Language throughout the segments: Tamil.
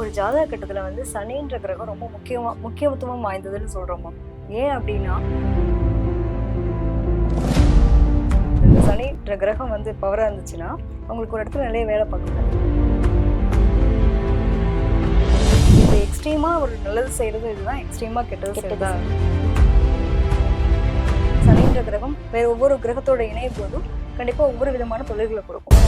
ஒரு ஜாதக கட்டத்துல வந்து சனின்ற கிரகம் ரொம்ப முக்கியமா முக்கியத்துவம் வாய்ந்ததுன்னு சொல்றோமா ஏன் அப்படின்னா இந்த சனின்ற கிரகம் வந்து பவரா இருந்துச்சுன்னா அவங்களுக்கு ஒரு இடத்துல நிறைய வேலை பார்க்கணும். இது எக்ஸ்ட்ரீமா ஒரு நல்லது செய்யறது இதுதான் எக்ஸ்ட்ரீமா கெட்டது செய்யறதா. சனின்ற கிரகம் வேற ஒவ்வொரு கிரகத்தோட இணையும் போதும் கண்டிப்பா ஒவ்வொரு விதமான தொழில்களை கொடுக்கும்.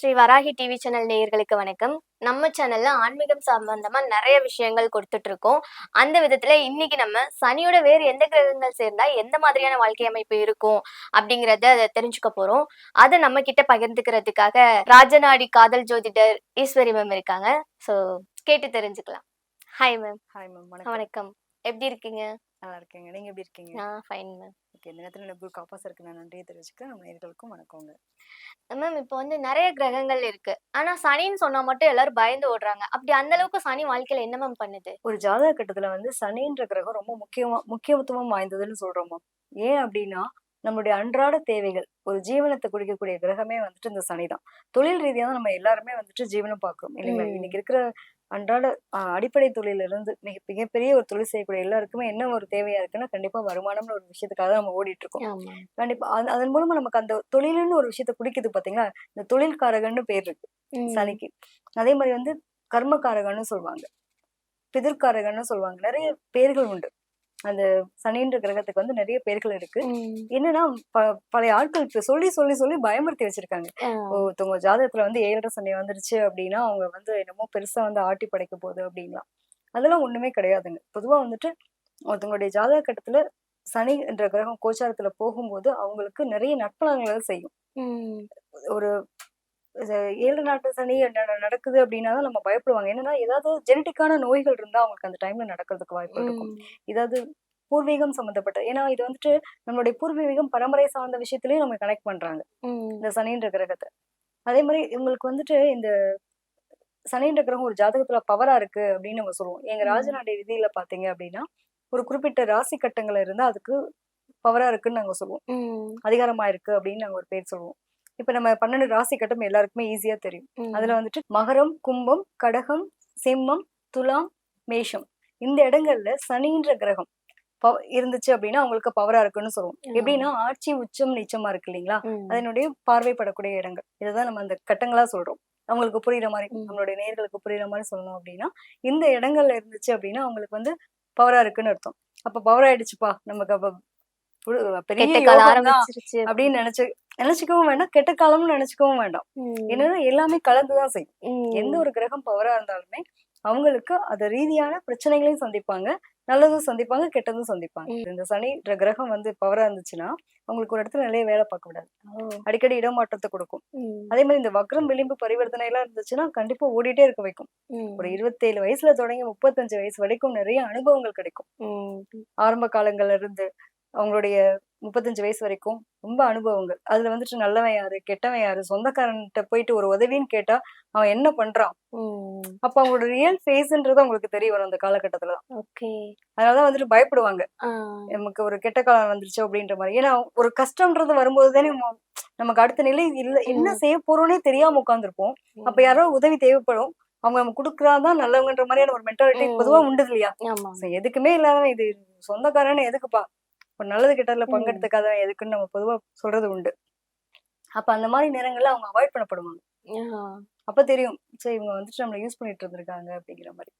ஸ்ரீ வராகி டிவி சேனல் நேயர்களுக்கு வணக்கம். நம்ம சேனல்ல ஆன்மீகம் சம்பந்தமா நிறைய விஷயங்கள் கொடுத்துட்டு இருக்கோம் அந்த விதத்துல இன்னைக்கு நம்ம சனியோட வேறு எந்த கிரகங்கள் சேர்ந்தா எந்த மாதிரியான வாழ்க்கை அமைப்பு இருக்கும் அப்படிங்கறத தெரிஞ்சுக்க போறோம். அதை நம்ம கிட்ட பகிர்ந்துக்கிறதுக்காக ராஜநாடி காதல் ஜோதிடர் ஈஸ்வரி மேம் இருக்காங்க. சோ கேட்டு தெரிஞ்சுக்கலாம். ஹாய் மேம் ஹாய் மேம் வணக்கம். வணக்கம். எப்படி இருக்கீங்க? நல்லா இருக்கேங்க. நீங்க எப்படி இருக்கீங்க? நான் ஃபைன் மேம் ஓகே. இந்த நேரத்தில் எனக்கு குரு காப்பாஸ் இருக்கு நான் நன்றியை தெரிவிச்சுக்கிறேன். நம்ம நேர்களுக்கும் வணக்கங்க. மேம் இப்போ வந்து நிறைய கிரகங்கள் இருக்கு. ஆனா சனின்னு சொன்னா மட்டும் எல்லாரும் பயந்து ஓடுறாங்க. அப்படி அந்த அளவுக்கு சனி வாழ்க்கையில என்ன மேம் பண்ணுது? ஒரு ஜாதக கட்டத்துல வந்து சனின்ற கிரகம் ரொம்ப முக்கியமா முக்கியத்துவம் வாய்ந்ததுன்னு சொல்றோமா ஏன் அப்படின்னா நம்மளுடைய அன்றாட தேவைகள் ஒரு ஜீவனத்தை குடிக்கக்கூடிய கிரகமே வந்துட்டு இந்த சனி தான். தொழில் ரீதியா தான் நம்ம எல்லாருமே வந்துட்டு ஜீவனம் பார்க்கிறோம் இல்லைங்களா. இன்னைக்கு இருக்கிற அன்றாட அடிப்படை தொழில இருந்து மிக மிகப்பெரிய ஒரு தொழில் செய்யக்கூடிய எல்லாருக்குமே என்ன ஒரு தேவையா இருக்குன்னா கண்டிப்பா வருமானம்னு ஒரு விஷயத்துக்காக நம்ம ஓடிட்டு இருக்கோம். கண்டிப்பா அது- அதன் மூலமா நமக்கு அந்த தொழிலுன்னு ஒரு விஷயத்த குடிக்குது பாத்தீங்களா? இந்த தொழில்காரகன்னு பேர் இருக்கு. சனிக்கு. அதே மாதிரி வந்து கர்மகாரகன்னு சொல்லுவாங்க பிதிர்காரகன்னு சொல்லுவாங்க நிறைய பேர்கள் உண்டு. அந்த சனின்ற கிரகத்துக்கு வந்து நிறைய பேர்கள் இருக்கு. என்னன்னா ப- பழைய ஆட்கள் இப்ப சொல்லி சொல்லி சொல்லி பயமுறுத்தி வச்சிருக்காங்க. ஒருத்தவங்க ஜாதகத்துல வந்து ஏழரை சனி வந்துருச்சு அப்படின்னா அவங்க வந்து என்னமோ பெருசா வந்து ஆட்டி படைக்க போகுது அப்படின்லாம். அதெல்லாம் ஒண்ணுமே கிடையாதுங்க. பொதுவா வந்துட்டு ஒருத்தவங்களுடைய ஜாதக கட்டத்துல சனி என்ற கிரகம் கோச்சாரத்துல போகும்போது அவங்களுக்கு நிறைய நட்பலன்களை செய்யும். ஒரு ஏழு நாட்டு சனி நட- நடக்குது அப்படின்னா தான் நம்ம பயப்படுவாங்க என்னன்னா ஏதாவது ஜெனட்டிக்கான நோய்கள் இருந்தா அவங்களுக்கு அந்த டைம்ல நடக்கிறதுக்கு வாய்ப்பு இருக்கும். ஏதாவது பூர்வீகம் சம்மந்தப்பட்ட ஏன்னா இது வந்துட்டு நம்மளுடைய பூர்வீகம் பரம்பரை சார்ந்த விஷயத்திலயும் நம்ம கனெக்ட் பண்றாங்க. இந்த சனின்ற கிரகத்தை அதே மாதிரி இவங்களுக்கு வந்துட்டு இந்த சனின்ற கிரகம் ஒரு ஜாதகத்துல பவரா இருக்கு அப்படின்னு நம்ம சொல்லுவோம் எங்க ம். ராஜநாடி விதியில பாத்தீங்க அப்படின்னா ஒரு குறிப்பிட்ட ராசி கட்டங்கள் இருந்தா அதுக்கு பவரா இருக்குன்னு நாங்க சொல்லுவோம். அதிகாரமா இருக்கு அப்படின்னு நாங்க ஒரு பேர் சொல்லுவோம் இப்ப நம்ம பன்னெண்டு ராசி கட்டம் எல்லாருக்குமே ஈஸியா தெரியும். அதுல வந்துட்டு மகரம் கும்பம் கடகம் சிம்மம் துலாம் மேஷம் இந்த இடங்கள்ல சனின்ற கிரகம் இருந்துச்சு அப்படின்னா அவங்களுக்கு பவரா இருக்குன்னு சொல்லுவோம். எப்படின்னா ஆட்சி உச்சம் நீச்சமா இருக்கு இல்லைங்களா. அதனுடைய பார்வைப்படக்கூடிய இடங்கள் இதுதான் நம்ம அந்த கட்டங்களா சொல்றோம் அவங்களுக்கு புரியுற மாதிரி. நம்மளுடைய நேர்களுக்கு புரியுற மாதிரி சொல்லணும் அப்படின்னா இந்த இடங்கள்ல இருந்துச்சு அப்படின்னா அவங்களுக்கு வந்து பவரா இருக்குன்னு அர்த்தம் அப்ப பவர் ஆயிடுச்சுப்பா நமக்கு அப்ப பெரிய அப்படின்னு நினைச்சு நினைச்சுக்கவும் வேண்டாம் கெட்ட காலம்னு நினைச்சுக்கவும் வேண்டாம். என்னன்னா எல்லாமே கலந்துதான் செய்யும். எந்த ஒரு கிரகம் பவரா இருந்தாலுமே அவங்களுக்கு அது ரீதியான பிரச்சனைகளையும் சந்திப்பாங்க நல்லதும் சந்திப்பாங்க கெட்டதும் சந்திப்பாங்க இந்த சனி கிரகம் வந்து பவரா இருந்துச்சுன்னா அவங்களுக்கு ஒரு இடத்துல நிறைய வேலை பார்க்க விடாது. அடிக்கடி இடமாற்றத்தை கொடுக்கும். அதே மாதிரி இந்த வக்ரம் விளிம்பு பரிவர்த்தனை எல்லாம் இருந்துச்சுன்னா கண்டிப்பா ஓடிட்டே இருக்க வைக்கும். ஒரு இருபத்தேழு வயசுல தொடங்கி முப்பத்தஞ்சு வயசு வரைக்கும் நிறைய அனுபவங்கள் கிடைக்கும். ஆரம்ப காலங்கள்ல இருந்து அவங்களுடைய முப்பத்தஞ்சு வயசு வரைக்கும் ரொம்ப அனுபவங்கள். அதுல வந்துட்டு நல்லவன் யாரு கெட்டவன் யாரு சொந்தக்காரன்கிட்ட போயிட்டு ஒரு உதவின்னு கேட்டா அவன் என்ன பண்றான். அப்ப அவங்களோட ரியல் ஃபேஸ்ன்றது அவங்களுக்கு தெரிய வரும் அந்த காலகட்டத்துல ஓகே. அதனாலதான் வந்துட்டு பயப்படுவாங்க. நமக்கு ஒரு கெட்ட காலம் வந்துருச்சு அப்படின்ற மாதிரி. ஏன்னா ஒரு கஷ்டம்ன்றது வரும்போது தானே நமக்கு அடுத்த நிலை இல்ல என்ன. செய்ய போறோம்னே தெரியாம உட்காந்துருப்போம் அப்ப யாரோ உதவி தேவைப்படும். அவங்க நம்ம கொடுக்குறாதான் நல்லவங்கன்ற மாதிரியான ஒரு மென்டாலிட்டி. பொதுவா உண்டு இல்லையா? எதுக்குமே இல்லாதவன் இது சொந்தக்காரன்னு எதுக்குப்பா? ஒரு நல்லது கெட்டதுல ம். பங்கெடுத்துக்காதவன் எதுக்குன்னு நம்ம பொதுவா சொல்றது உண்டு. அப்ப அந்த மாதிரி நேரங்கள்ல அவங்க அவாய்ட் பண்ணப்படுவாங்க. அப்ப தெரியும் சரி இவங்க வந்துட்டு நம்மள யூஸ் பண்ணிட்டு இருந்திருக்காங்க அப்படிங்கிற மாதிரி.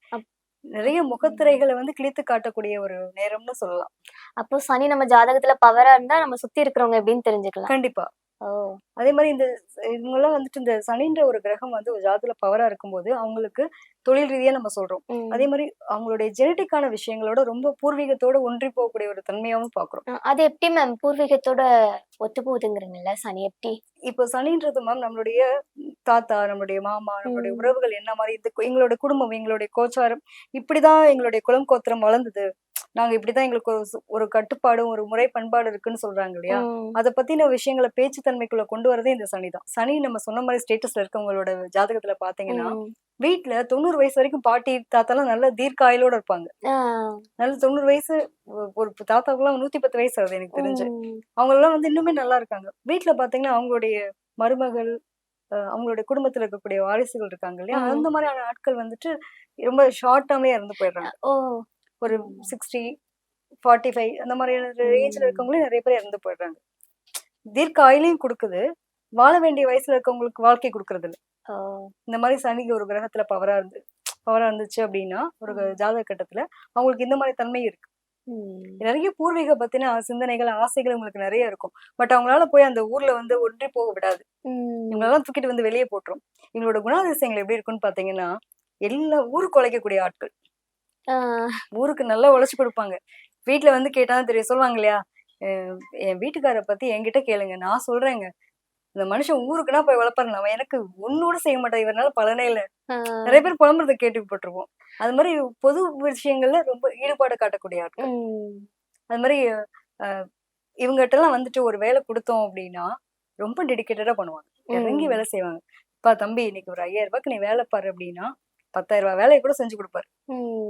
நிறைய முகத்திரைகளை வந்து கிழித்து காட்டக்கூடிய ஒரு நேரம்னு சொல்லலாம். அப்போ சனி நம்ம ஜாதகத்துல பவரா இருந்தா நம்ம சுத்தி இருக்கிறவங்க எப்படின்னு தெரிஞ்சுக்கலாம். கண்டிப்பா. அதே மாதிரி இந்த இவங்கெல்லாம் வந்துட்டு இந்த சனின்ற ஒரு கிரகம் வந்து ஒரு ஜாதத்துல பவரா இருக்கும்போது அவங்களுக்கு தொழில் ரீதியா நம்ம சொல்றோம். அதே மாதிரி அவங்களுடைய ஜெனட்டிக்கான விஷயங்களோட ரொம்ப பூர்வீகத்தோட ஒன்றி போகக்கூடிய ஒரு தன்மையாவும் பாக்குறோம். அது எப்படி மேம் பூர்வீகத்தோட ஒத்து போகுதுங்கிறீங்கல்ல? சனி எப்படி? இப்போ சனின்றது மேம் நம்மளுடைய தாத்தா நம்மளுடைய மாமா நம்மளுடைய. உறவுகள் என்ன மாதிரி இந்த கு- எங்களோட குடும்பம் எங்களுடைய கோச்சாரம் இப்படிதான் எங்களுடைய குலம் கோத்திரம் வளர்ந்தது. நாங்க இப்படிதான் எங்களுக்கு ஒரு கட்டுப்பாடும் ஒரு முறை பண்பாடு இருக்குன்னு சொல்றாங்க இல்லையா. அதை பத்தின விஷயங்களை பேச்சு தன்மைக்குள்ள கொண்டு வரதே இந்த சனி தான் சனி நம்ம சொன்ன மாதிரி ஸ்டேட்டஸ்ல இருக்கவங்களோட ஜாதகத்துல பாத்தீங்கன்னா ம். வீட்ல தொண்ணூறு வயசு வரைக்கும் பாட்டி தாத்தாலாம் நல்ல தீர்க்காயுளோட இருப்பாங்க. நல்ல தொண்ணூறு வயசு ஒரு தாத்தாக்குலாம் நூத்தி பத்து வயசு ஆகுது எனக்கு தெரிஞ்சு. அவங்க எல்லாம் வந்து இன்னுமே நல்லா இருக்காங்க வீட்ல பாத்தீங்கன்னா அவங்களுடைய மருமகள் அவங்களுடைய குடும்பத்துல இருக்கக்கூடிய வாரிசுகள் இருக்காங்க இல்லையா. அந்த மாதிரியான ஆட்கள் வந்துட்டு ரொம்ப ஷார்ட் டேர்ம்லயே இறந்து போயிடுறாங்க ஒரு சிக்ஸ்டி ஃபார்ட்டி ஃபைவ் அந்த மாதிரியான ரேஞ்சில் ம். இருக்கவங்களே நிறைய பேர் இறந்து போயிடுறாங்க தீர்க்க ஆயுளையும் கொடுக்குது வாழ வேண்டிய வயசுல இருக்கவங்களுக்கு வாழ்க்கை கொடுக்கறது இல்ல. இந்த மாதிரி சனிக்கு ஒரு கிரகத்துல பவரா இருந்து பவரா இருந்துச்சு அப்படின்னா ஒரு. ஜாதக கட்டத்துல அவங்களுக்கு இந்த மாதிரி தன்மை இருக்கு. நிறைய பூர்வீக பத்தின சிந்தனைகள் ஆசைகள் உங்களுக்கு நிறைய இருக்கும் பட் அவங்களால போய் அந்த ஊர்ல வந்து ஒன்றி போக விடாது. இவங்களெல்லாம் தூக்கிட்டு வந்து வெளியே போட்டுரும் இவங்களோட குணாதிசயங்கள் எப்படி இருக்குன்னு பாத்தீங்கன்னா எல்லா ஊருக்கு உழைக்கக்கூடிய ஆட்கள். ஊருக்கு நல்லா உழைச்சு கொடுப்பாங்க. வீட்ல வந்து கேட்டாதான் தெரியும். சொல்லுவாங்க இல்லையா? என் வீட்டுக்கார பத்தி என்கிட்ட கேளுங்க. நான் சொல்றேங்க. இந்த மனுஷன் ஊருக்குன்னா போய் வளர்ப்பாரு அவன் எனக்கு ஒன்னோட செய்ய மாட்டான் இவனால பலனே இல்ல. நிறைய பேர் புலம்புறத கேட்டுப்பட்டிருப்போம் அது மாதிரி பொது விஷயங்கள்ல ரொம்ப ஈடுபாடு காட்டக்கூடிய ஆட்கள். அது மாதிரி இவங்ககிட்ட எல்லாம் வந்துட்டு ஒரு வேலை கொடுத்தோம் அப்படின்னா ரொம்ப டெடிக்கேட்டடா பண்ணுவாங்க. இறங்கி. வேலை செய்வாங்க. பா தம்பி இன்னைக்கு ஒரு ஐயாயிரம் ரூபாய்க்கு நீ வேலை பாரு அப்படின்னா பத்தாயிரம் ரூபாய் வேலையை கூட செஞ்சு கொடுப்பாரு.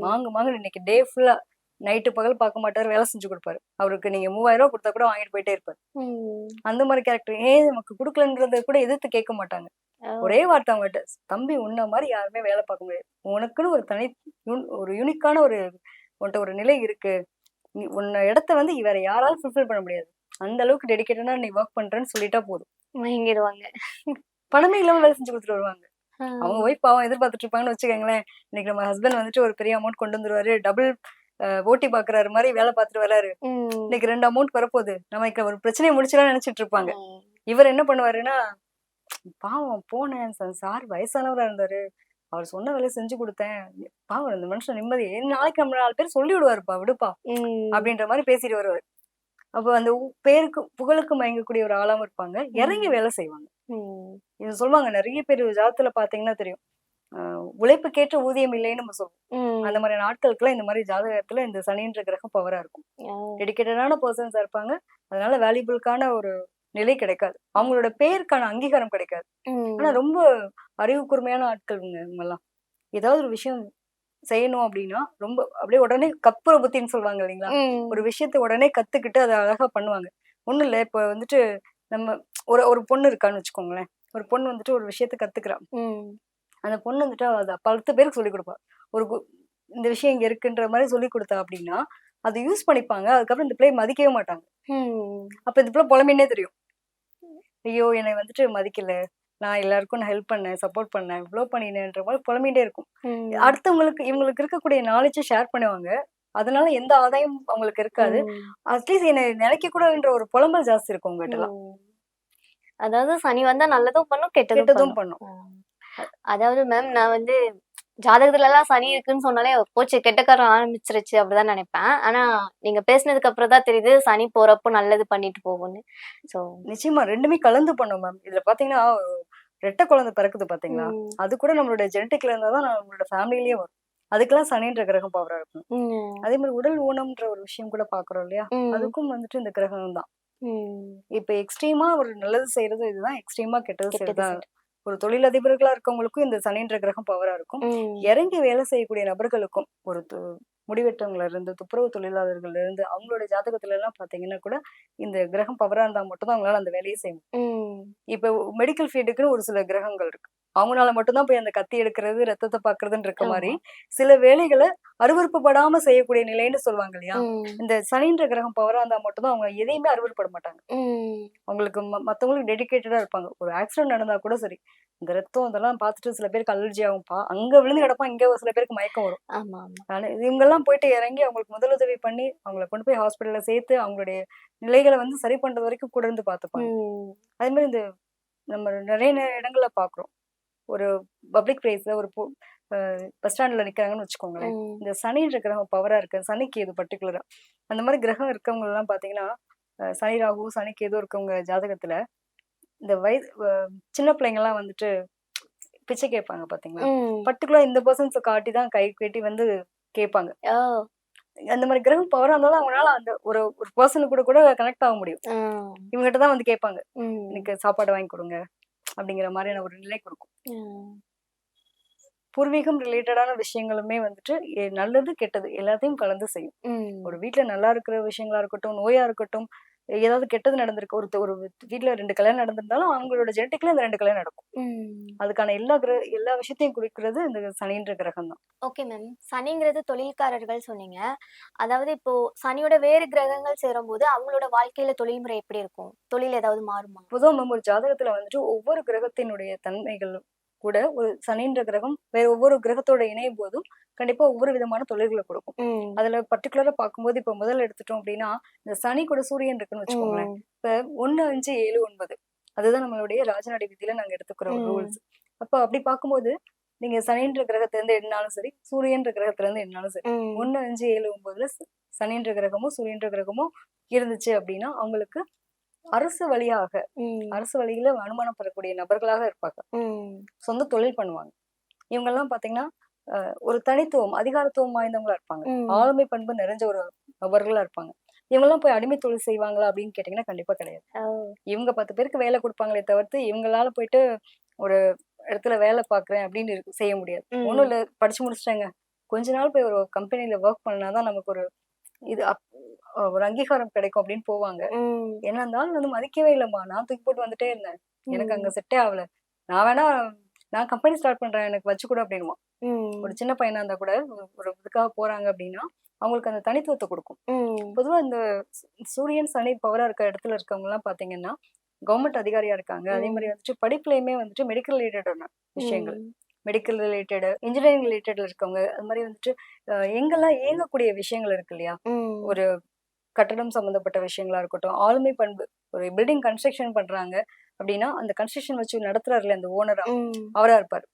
வாங்க வாங்க இன்னைக்கு டே ஃபுல்லா நைட்டு பகல் பார்க்க மாட்டாரு வேலை செஞ்சு கொடுப்பாரு. அவருக்கு நீங்க மூவாயிரம் ரூபாய் கொடுத்தா கூட வாங்கிட்டு போயிட்டே இருப்பாரு. அந்த மாதிரி கேரக்டர் ஏன் நமக்கு கொடுக்கலன்றத கூட எதிர்த்து கேட்க மாட்டாங்க. ஒரே வார்த்தை அவங்ககிட்ட தம்பி உன்ன மாதிரி யாருமே வேலை பார்க்க முடியாது. உனக்குன்னு ஒரு தனி ஒரு யூனிக்கான ஒரு உன்கிட்ட ஒரு நிலை இருக்கு. உன்ன இடத்த வந்து வேற யாராலும் ஃபுல்ஃபில் பண்ண முடியாது. அந்த அளவுக்கு டெடிக்கேட்டடா நீ ஒர்க் பண்றேன்னு சொல்லிட்டா போதும். மயங்கிடுவாங்க பணமே இல்லாம வேலை செஞ்சு கொடுத்துட்டு வருவாங்க. அவங்க ஒய்ஃப் பாவம் எதிர்பார்த்துட்டு இருப்பாங்கன்னு வச்சுக்கோங்களேன். இன்னைக்கு நம்ம ஹஸ்பண்ட் வந்துட்டு ஒரு பெரிய அமௌண்ட் கொண்டு வந்துருவாரு. டபுள் ஓட்டி பாக்குறாரு மாதிரி வேலை பார்த்துட்டு வராரு. இன்னைக்கு ரெண்டு அமௌண்ட் வரப்போகுது. நமக்கு ஒரு பிரச்சனையை முடிச்சிடலாம் நினைச்சிட்டு இருப்பாங்க. இவர் என்ன பண்ணுவாருன்னா பாவம் போனேன் சார். வயசானவரா இருந்தாரு. அவர் சொன்ன வேலையை செஞ்சு கொடுத்தேன். பாவம் இந்த மனுஷன் நிம்மதி. நாளைக்கு நம்ம நாலு பேர் சொல்லி விடுவாருப்பா விடுப்பா. அப்படின்ற மாதிரி பேசிட்டு வருவாரு. அப்போ அந்த பேருக்கு புகழுக்கு மயங்கக்கூடிய ஒரு ஆளாவும் இருப்பாங்க. இறங்கி வேலை செய்வாங்க. இது சொல்லுவாங்க. நிறைய பேர் ஜாதத்துல பாத்தீங்கன்னா தெரியும். உழைப்புக்கேற்ற ஊதியம் இல்லைன்னு நம்ம சொல்லுவோம். அந்த மாதிரி நாட்களுக்குலாம் இந்த மாதிரி ஜாதகத்துல இந்த சனின்ற கிரகம் பவரா இருக்கும். டெடிக்கேட்டடான பர்சன்ஸா இருப்பாங்க. அதனால வேல்யூபிள்கான ஒரு நிலை கிடைக்காது. அவங்களோட பேருக்கான அங்கீகாரம் கிடைக்காது. ஆனா ரொம்ப அறிவு கூர்மையான ஆட்கள் இவங்க இவங்கெல்லாம். ஏதாவது ஒரு விஷயம் செய்யணும் அப்படின்னா ரொம்ப அப்படியே உடனே கப்புற புத்தின்னு சொல்லுவாங்க இல்லைங்களா. ஒரு விஷயத்த உடனே கத்துக்கிட்டு அதை அழகா பண்ணுவாங்க. ஒண்ணும் இல்ல இப்ப வந்துட்டு நம்ம ஒரு ஒரு பொண்ணு இருக்கான்னு வச்சுக்கோங்களேன். ஒரு பொண்ணு வந்துட்டு ஒரு விஷயத்த கத்துக்கிறா. அந்த பொண்ணு வந்துட்டு அதை பத்து பேருக்கு சொல்லி கொடுப்பா. ஒரு கு- இந்த விஷயம் இங்க இருக்குன்ற மாதிரி சொல்லி கொடுத்தா அப்படின்னா அதை யூஸ் பண்ணிப்பாங்க. அதுக்கப்புறம் இந்த பிள்ளை மதிக்கவே மாட்டாங்க. அப்ப இந்த பிள்ளை புலம்பினே தெரியும். ஐயோ என்னை வந்துட்டு மதிக்கல. நான் எல்லாருக்கும் நான் ஹெல்ப் பண்ணேன் சப்போர்ட் பண்ணேன் இவ்வளவு பண்ணினேன்ற மாதிரி புலம்பிட்டே இருக்கும். அடுத்தவங்களுக்கு இவங்களுக்கு இருக்கக்கூடிய நாலேஜை ஷேர் பண்ணுவாங்க. அதனால எந்த ஆதாயம் அவங்களுக்கு இருக்காது. அட்லீஸ்ட் என்னை நினைக்க கூடன்ற ஒரு புலம்பல் ஜாஸ்தி இருக்கும் உங்ககிட்ட எல்லாம். அதாவது சனி வந்தா நல்லதும் பண்ணும் கெட்டதும் பண்ணும். அதாவது மேம் நான் வந்து ஜாதகத்துல எல்லாம் சனி இருக்குன்னு சொன்னாலே போச்சு கெட்டக்காரம் ஆரம்பிச்சிருச்சு அப்படிதான் நினைப்பேன். ஆனா நீங்க பேசினதுக்கு அப்புறம் தான் தெரியுது சனி போறப்போ நல்லது பண்ணிட்டு போகும்னு. சோ நிச்சயமா ரெண்டுமே கலந்து பண்ணும் மேம் இதுல பாத்தீங்கன்னா ரெட்டை குழந்தை பிறக்குது பாத்தீங்களா? அது கூட நம்மளோட ஜெனட்டிக்ல இருந்தா தான் நம்மளோட ஃபேமிலிலயே வரும். அதுக்கெல்லாம் சனின்ற கிரகம் பவரா இருக்கும். அதே மாதிரி உடல் ஊனம்ன்ற ஒரு விஷயம் கூட பாக்குறோம் இல்லையா? அதுக்கும் வந்துட்டு இந்த கிரகம் தான். இப்ப எக்ஸ்ட்ரீமா ஒரு நல்லது செய்யறது இதுதான். எக்ஸ்ட்ரீமா கெட்டது கெட்டது செய்யறதா ஒரு தொழிலதிபர்களா இருக்கவங்களுக்கும் இந்த சனின்ற கிரகம் பவரா இருக்கும். இறங்கி வேலை செய்யக்கூடிய நபர்களுக்கும் ஒரு து- முடிவெட்டவங்கள இருந்து துப்புரவு தொழிலாளர்கள்ல இருந்து அவங்களோட ஜாதகத்துல எல்லாம் பாத்தீங்கன்னா கூட இந்த கிரகம் பவரா இருந்தா மட்டும் தான் அவங்களால அந்த வேலையை செய்ய முடியும். இப்ப மெடிக்கல் ஃபீல்டுக்குன்னு ஒரு சில கிரகங்கள் இருக்கு. அவங்களால மட்டும்தான் போய் அந்த கத்தி எடுக்கிறது ரத்தத்தை பாக்குறதுன்னு இருக்க மாதிரி சில வேலைகளை அருவருப்புப்படாம செய்யக்கூடிய நிலைன்னு சொல்லுவாங்க இல்லையா? இந்த சனின்ற கிரகம் பவரா இருந்தா மட்டும்தான் அவங்க எதையுமே அருவருப்பட மாட்டாங்க. அவங்களுக்கு மத்தவங்களுக்கு டெடிகேட்டடா இருப்பாங்க. ஒரு ஆக்சிடென்ட் நடந்தா கூட சரி இந்த ரத்தம் இதெல்லாம் பார்த்துட்டு சில பேருக்கு அலர்ஜி ஆகும்பா அங்க விழுந்து கிடப்பான் இங்க சில பேருக்கு மயக்கம் வரும். ஆமா ஆமா. ஆனா இவங்கெல்லாம் போயிட்டு இறங்கி அவங்களுக்கு முதலுதவி பண்ணி அவங்கள கொண்டு போய் ஹாஸ்பிட்டல்ல சேர்த்து அவங்களுடைய நிலைகளை வந்து சரி பண்றது வரைக்கும் கூட இருந்து பார்த்துப்பாங்க. அதே மாதிரி இந்த நம்ம நிறைய இடங்கள்ல பாக்குறோம் ஒரு பப்ளிக் பிளேஸ்ல ஒரு பஸ் ஸ்டாண்ட்ல நிக்கிறாங்கன்னு வச்சுக்கோங்களேன். இந்த சனின்ற கிரகம் பவரா இருக்கு. சனிக்கு இது பர்டிகுலரா அந்த மாதிரி கிரகம் இருக்கவங்க எல்லாம் பாத்தீங்கன்னா சனி ராகு சனிக்கு ஏதோ இருக்கவங்க ஜாதகத்துல இந்த வயது சின்ன பிள்ளைங்க எல்லாம் வந்துட்டு பிச்சை கேட்பாங்க பாத்தீங்களா பர்டிகுலர் இந்த பர்சன்ஸை காட்டி தான் கை கட்டி வந்து கேட்பாங்க அந்த மாதிரி கிரகம் பவரா இருந்தாலும் அவங்களால அந்த ஒரு ஒரு பர்சனு கூட கூட கனெக்ட் ஆக முடியும். இவங்ககிட்ட தான் வந்து கேட்பாங்க. எனக்கு சாப்பாடு வாங்கி கொடுங்க அப்படிங்கிற மாதிரியான ஒரு நிலை கொடுக்கும். பூர்வீகம் ரிலேட்டடான விஷயங்களுமே வந்துட்டு நல்லது கெட்டது எல்லாத்தையும் கலந்து செய்யும். ஒரு வீட்ல நல்லா இருக்கிற விஷயங்களா இருக்கட்டும் நோயா இருக்கட்டும் ஏதாவது கெட்டது நடந்திருக்கு. ஒரு ஒரு வீட்ல ரெண்டு கல்யாணம் நடந்திருந்தாலும் அவங்களோட ஜெனட்டிக்ல இந்த ரெண்டு கல்யாணம் நடக்கும். அதுக்கான எல்லா கிர எல்லா விஷயத்தையும் குறிக்கிறது இந்த சனின்ற கிரகம் தான் ஓகே மேம். சனிங்கிறது தொழில்காரர்கள் சொன்னீங்க. அதாவது இப்போ சனியோட வேறு கிரகங்கள் சேரும்போது அவங்களோட வாழ்க்கையில தொழில்முறை எப்படி இருக்கும்? தொழில் ஏதாவது மாறுமா? பொதுவாக மேம் ஒரு ஜாதகத்துல வந்துட்டு ஒவ்வொரு கிரகத்தினுடைய தன்மைகள் கூட ஒரு சனின்ற கிரகம் வேற ஒவ்வொரு கிரகத்தோட இணையும் போதும் கண்டிப்பா ஒவ்வொரு விதமான தொழில்களை கொடுக்கும். அதுல பர்டிகுலரா பார்க்கும்போது இப்ப முதல்ல எடுத்துட்டோம் அப்படின்னா இந்த சனி கூட சூரியன் இருக்குன்னு வச்சுக்கோங்களேன். இப்ப ஒண்ணு அஞ்சு ஏழு ஒன்பது அதுதான் நம்மளுடைய ராஜநாடி விதியில நாங்க எடுத்துக்கிற ஒரு ம். ரூல்ஸ் அப்ப அப்படி பார்க்கும்போது நீங்க சனின்ற கிரகத்துல இருந்து எண்ணாலும் சரி சூரியன்ற கிரகத்துல இருந்து எண்ணாலும் சரி. ஒண்ணு அஞ்சு ஏழு ஒன்பதுல சனின்ற கிரகமும் சூரியன்ற கிரகமும் இருந்துச்சு அப்படின்னா அவங்களுக்கு அரசு வழியாக. அரசு வழியில வருமானம் பெறக்கூடிய நபர்களாக இருப்பாங்க. சொந்த தொழில் பண்ணுவாங்க இவங்க எல்லாம் பாத்தீங்கன்னா ஒரு தனித்துவம் அதிகாரத்துவம் வாய்ந்தவங்களா இருப்பாங்க. ஆளுமை பண்பு நிறைஞ்ச ஒரு நபர்களா இருப்பாங்க இவங்கெல்லாம் போய் அடிமை தொழில் செய்வாங்களா அப்படின்னு கேட்டீங்கன்னா கண்டிப்பா கிடையாது. இவங்க பத்து பேருக்கு வேலை கொடுப்பாங்களே தவிர்த்து இவங்களால போயிட்டு ஒரு இடத்துல வேலை பார்க்கறேன் அப்படின்னு செய்ய முடியாது. ஒண்ணும் இல்ல படிச்சு முடிச்சிட்டாங்க கொஞ்ச நாள் போய் ஒரு கம்பெனில ஒர்க் பண்ணாதான் நமக்கு ஒரு இது அப்- ஒரு அங்கீகாரம் கிடைக்கும் அப்படின்னு போவாங்க. என்ன இருந்தாலும் வந்து மதிக்கவே இல்லம்மா நான் தூக்கி போட்டு வந்துட்டே இருந்தேன் எனக்கு. அங்க செட்டே ஆகல நான் வேணா நான் கம்பெனி ஸ்டார்ட் பண்றேன் எனக்கு வச்சு கூட அப்படின்னுவான் ம். ஒரு சின்ன பையனா இருந்தா கூட ஒரு- இதுக்காக போறாங்க அப்படின்னா அவங்களுக்கு அந்த தனித்துவத்தை கொடுக்கும். பொதுவா இந்த சூரியன் சனி பவரா இருக்க இடத்துல இருக்கவங்க எல்லாம் பாத்தீங்கன்னா கவர்மெண்ட் அதிகாரியா இருக்காங்க அதே. மாதிரி வந்துட்டு படிப்புலயுமே வந்துட்டு மெடிக்கல் ரிலேட்டடான விஷயங்கள். மெடிக்கல் ரிலேட்டட் இன்ஜினியரிங் ரிலேட்டட்ல இருக்கவங்க அது மாதிரி வந்துட்டு எங்கெல்லாம் இயங்கக்கூடிய விஷயங்கள் இருக்கு இல்லையா. ஒரு கட்டடம் சம்பந்தப்பட்ட விஷயங்களா இருக்கட்டும் ஆளுமை பண்பு ஒரு பில்டிங் கன்ஸ்ட்ரக்ஷன் பண்றாங்க அப்படின்னா அந்த கன்ஸ்ட்ரக்ஷன் வச்சு நடத்துறாருல அந்த ஓனரா. அவரா இருப்பார்.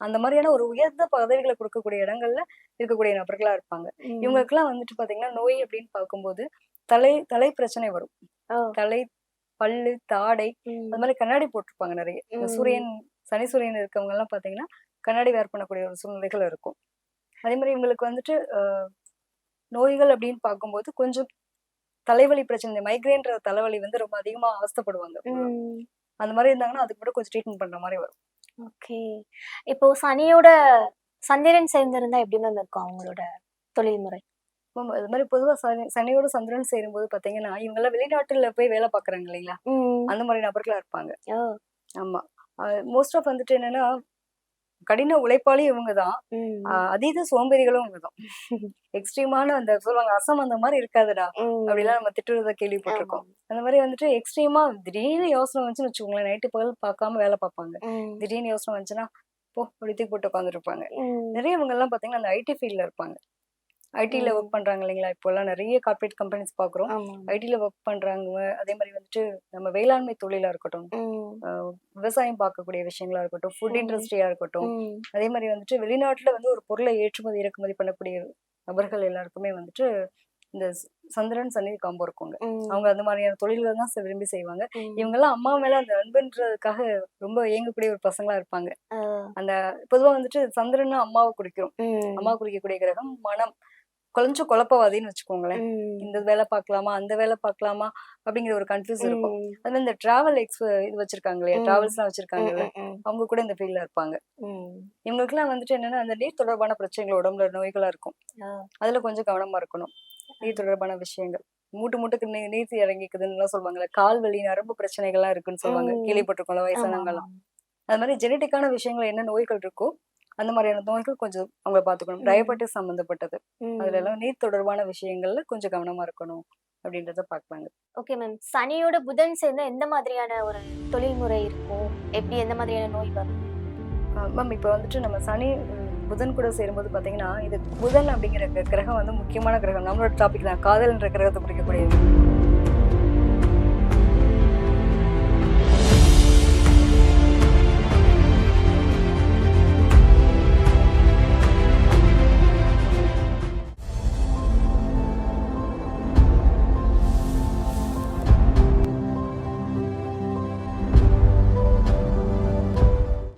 அந்த மாதிரியான ஒரு உயர்ந்த பதவிகளை கொடுக்கக்கூடிய இடங்கள்ல இருக்கக்கூடிய நபர்களா இருப்பாங்க ம். இவங்களுக்கெல்லாம் வந்துட்டு பாத்தீங்கன்னா நோய் அப்படின்னு பார்க்கும்போது தலை தலை பிரச்சனை வரும். தலை பல்லு தாடை. அது மாதிரி கண்ணாடி போட்டிருப்பாங்க நிறைய இந்த. சூரியன் சனி சூரியன் இருக்கவங்க எல்லாம் பாத்தீங்கன்னா கண்ணாடி வேர் பண்ணக்கூடிய ஒரு சூழ்நிலைகள் இருக்கும் அதே மாதிரி இவங்களுக்கு வந்துட்டு நோய்கள் அப்படின்னு பார்க்கும்போது கொஞ்சம் தலைவலி பிரச்சனை. மைக்ரேன்ற தலைவலி வந்து ரொம்ப அதிகமா அவஸ்தைப்படுவாங்க. அந்த மாதிரி இருந்தாங்கன்னா அதுக்கு மட்டும் கொஞ்சம் ட்ரீட்மெண்ட் பண்ற மாதிரி வரும். ஓகே. இப்போ சனியோட சந்திரன் சேர்ந்திருந்தா எப்படி மேம் இருக்கும் அவங்களோட தொழில்முறை ஆமா, அது மாதிரி பொதுவா சனி சனியோட சந்திரன் சேரும்போது பாத்தீங்கன்னா இவங்க எல்லாம் வெளிநாட்டுல போய் வேலை பாக்குறாங்க இல்லைங்களா. அந்த மாதிரி நபர்களா இருப்பாங்க. ஆமா. மோஸ்ட் ஆஃப் வந்துட்டு என்னன்னா கடின உழைப்பாளி இவங்க தான். அதீத சோம்பேறிகளும் இவங்க தான் எக்ஸ்ட்ரீமான அந்த சொல்லுவாங்க அசம் அந்த மாதிரி இருக்காதுடா. அப்படிலாம் நம்ம திட்டுறத கேள்விப்பட்டிருக்கோம். அந்த மாதிரி வந்துட்டு எக்ஸ்ட்ரீமா திடீர்னு யோசனை வந்துச்சுன்னு வச்சுக்கோங்களேன் நைட்டு பகல் பார்க்காம வேலை பார்ப்பாங்க. திடீர்னு யோசனை வந்துச்சுன்னா போ அப்படி தூக்கி போட்டு உட்காந்துருப்பாங்க. நிறைய இவங்க எல்லாம் பாத்தீங்கன்னா அந்த ஐடி ஃபீல்ட்ல இருப்பாங்க ஐடில ம். ஒர்க் பண்றாங்க இல்லைங்களா இப்போ எல்லாம் நிறைய கார்பரேட் கம்பெனிஸ் பாக்குறோம் ஆமா. ஐடில ஒர்க் பண்றாங்க அதே மாதிரி வந்துட்டு நம்ம வேளாண்மை தொழிலா இருக்கட்டும் விவசாயம் பார்க்கக்கூடிய விஷயங்களா இருக்கட்டும் ஃபுட் ம். இண்டஸ்ட்ரியா இருக்கட்டும். அதே மாதிரி வந்துட்டு வெளிநாட்டுல வந்து ஒரு பொருளை ஏற்றுமதி இறக்குமதி பண்ணக்கூடிய நபர்கள் எல்லாருக்குமே வந்துட்டு இந்த சந்திரன் சனி காம்போ இருக்குங்க. அவங்க அந்த மாதிரியான தொழில்கள் தான் விரும்பி செய்வாங்க ம். இவங்க எல்லாம் அம்மா மேல அந்த அன்புன்றதுக்காக ரொம்ப ஏங்கக்கூடிய ஒரு பசங்களா இருப்பாங்க. அந்த பொதுவா வந்துட்டு சந்திரன் அம்மாவை குறிக்கும் ம். அம்மா குறிக்கக்கூடிய கிரகம் மனம் கொஞ்சம் குழப்பவாதின்னு வச்சுக்கோங்களேன். இந்த வேலை பார்க்கலாமா அந்த வேலை பார்க்கலாமா அப்படிங்கிற ஒரு கன்ஃபியூஸ் இருக்கும். அது இந்த டிராவல் எக்ஸ் இது வச்சிருக்காங்க இல்லையா. டிராவல்ஸ் எல்லாம் ம். வச்சிருக்காங்கல்ல. அவங்க கூட இந்த ஃபீல்ட்ல இருப்பாங்க ம். இவங்களுக்குலாம் வந்துட்டு என்னன்னா அந்த நீர் தொடர்பான பிரச்சனைகள் உடம்புல நோய்களா இருக்கும். அதுல கொஞ்சம் கவனமா இருக்கணும் நீர் தொடர்பான விஷயங்கள் மூட்டு மூட்டுக்கு நீ நீர் இறங்கிக்குதுன்னு எல்லாம் சொல்லுவாங்கல்ல கால் வலி நரம்பு பிரச்சனைகள்லாம் இருக்குன்னு சொல்லுவாங்க. கேள்விப்பட்டிருக்கோம்ல வயசானவங்க. எல்லாம் அது மாதிரி ஜெனட்டிக்கான விஷயங்கள் என்ன நோய்கள் இருக்கோ அந்த மாதிரியான நோய்கள் கொஞ்சம் அவங்கள பாத்துக்கணும் ம். டயபெட்டிஸ் சம்பந்தப்பட்டது. ம். அதுல எல்லாம் நீர் தொடர்பான விஷயங்கள்ல கொஞ்சம் கவனமா இருக்கணும் அப்படின்றத பார்ப்பாங்க ஓகே மேம். சனியோட புதன் சேர்ந்தா எந்த மாதிரியான ஒரு தொழில்முறை இருக்கும் எப்படி எந்த மாதிரியான நோய் வரும்? மேம் இப்போ வந்துட்டு நம்ம சனி புதன் கூட சேரும்போது பாத்தீங்கன்னா இது புதன் அப்படிங்கிற கிர- கிரகம் வந்து முக்கியமான கிரகம். நம்மளோட டாபிக் தான். காதல்ன்ற கிரகத்தை குறிக்கக்கூடியது